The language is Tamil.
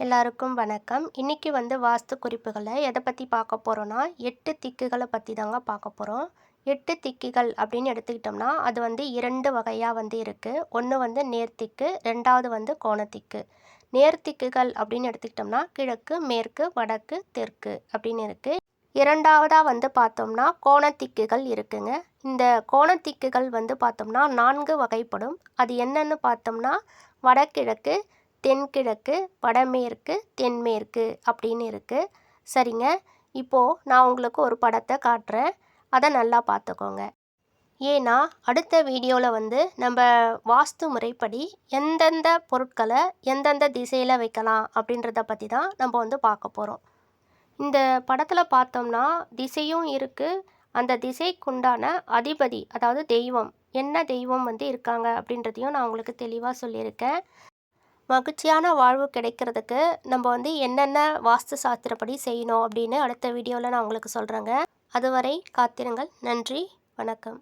எல்லாருக்கும் வணக்கம். இன்றைக்கி வந்து வாஸ்து குறிப்புகளை எதை பற்றி பார்க்க போகிறோன்னா எட்டு திக்குகளை பற்றி தாங்க பார்க்க போகிறோம் எட்டு திக்குகள் அப்படின்னு எடுத்துக்கிட்டோம்னா அது வந்து இரண்டு வகையாக வந்து இருக்குது ஒன்று வந்து நேர்த்திக்கு ரெண்டாவது வந்து கோணத்திக்கு நேர்த்திக்குகள் அப்படின்னு எடுத்துக்கிட்டோம்னா கிழக்கு மேற்கு வடக்கு தெற்கு அப்படின்னு இருக்குது இரண்டாவதாக வந்து பார்த்தோம்னா கோணத்திக்குகள் இருக்குங்க. இந்த கோணத்திக்குகள் வந்து பார்த்தோம்னா நான்கு வகைப்படும். அது என்னென்னு பார்த்தோம்னா வடகிழக்கு தென்கிழக்கு வடமேற்கு தென்மேற்கு அப்படின்னு இருக்குது சரிங்க? இப்போது நான் உங்களுக்கு ஒரு படத்தை காட்டுறேன். அதை நல்லா பார்த்துக்கோங்க. ஏன்னா அடுத்த வீடியோவில் வந்து நம்ம வாஸ்து முறைப்படி எந்தெந்த பொருட்களை எந்தெந்த திசையில் வைக்கலாம் அப்படின்றத பற்றி தான் நம்ம வந்து பார்க்க போகிறோம் இந்த படத்தில் பார்த்தோம்னா திசையும் இருக்குது அந்த திசைக்குண்டான அதிபதி அதாவது தெய்வம் என்ன தெய்வம் வந்து இருக்காங்க அப்படின்றதையும் நான் உங்களுக்கு தெளிவாக சொல்லியிருக்கேன். மகிழ்ச்சியான வாழ்வு கிடைக்கிறதுக்கு நம்ம வந்து என்னென்ன வாஸ்து சாஸ்திரப்படி செய்யணும் அப்படின்னு அடுத்த வீடியோவில் நான் உங்களுக்கு சொல்கிறேங்க அதுவரை காத்திருங்கள். நன்றி. வணக்கம்.